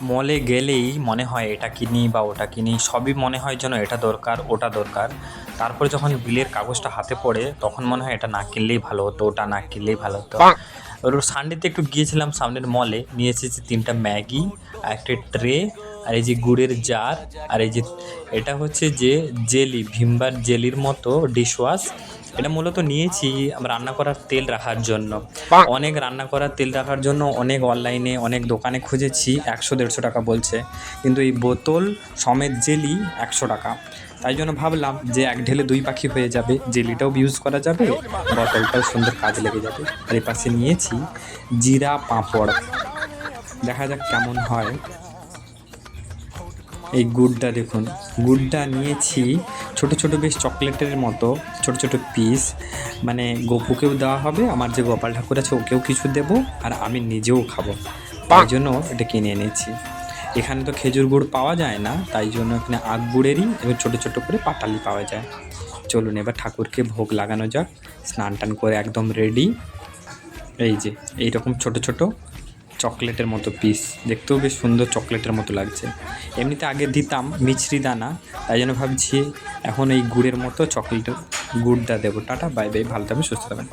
মলে গেলেই মনে হয় এটা কিনি বা ওটা কিনি সবই মনে হয় যেন এটা দরকার ওটা দরকার। তারপর যখন বিলের কাগজটা হাতে পড়ে তখন মনে হয় এটা না কিনলেই ভালো হতো ওটা না কিনলেই ভালো হতো। সানডেতে একটু গিয়েছিলাম সামনের মলে নিয়ে এসেছি তিনটা ম্যাগি আর একটা ট্রে আর এই যে গুড়ের জার, আর এই যে এটা হচ্ছে যে জেলি, ভিমবার জেলির মতো ডিশওয়াশ এটা মূলত নিয়েছি রান্না করার তেল রাখার জন্য। অনেক রান্না করার তেল রাখার জন্য অনেক অনলাইনে অনেক দোকানে খুঁজেছি, একশো, দেড়শো টাকা বলছে। কিন্তু এই বোতল সমেত জেলি একশো টাকা। তাই জন্য ভাবলাম যে এক ঢেলে দুই পাখি হয়ে যাবে, জেলিটাও ইউজ করা যাবে, বোতলটাও সুন্দর কাজ লেগে যাবে। আর এই পাশে নিয়েছি জিরা পাঁপড়। দেখা যাক কেমন হয়। এই গুড়টা দেখুন। গুড়টা নিয়েছি ছোট ছোট বেশ চকলেটের মতো ছোট ছোট পিস মানে গপুকেও দেওয়া হবে আমার যে গোপাল ঠাকুর আছে ওকেও কিছু দেবো আর আমি নিজেও খাব। তাই জন্য এটা কিনে এনেছি। এখানে তো খেজুর গুড় পাওয়া যায় না তাই জন্য এখানে আখ গুড়েরই এবং ছোটো ছোটো করে পাটালি পাওয়া যায়। চলুন এবার ঠাকুরকে ভোগ লাগানো যাক। স্নান টান করে একদম রেডি এই যে এইরকম ছোট ছোট চকলেটের মতো পিস দেখতেও বেশ সুন্দর চকলেটের মতো লাগছে। এমনিতে আগে দিতাম মিছরি দানা, তাই জন্য ভাবছি এখন এই গুড়ের মতো চকলেটের গুড়টা দেবো। টাটা, বাই বাই, ভালো থাকবে সুস্থ থাকবেন।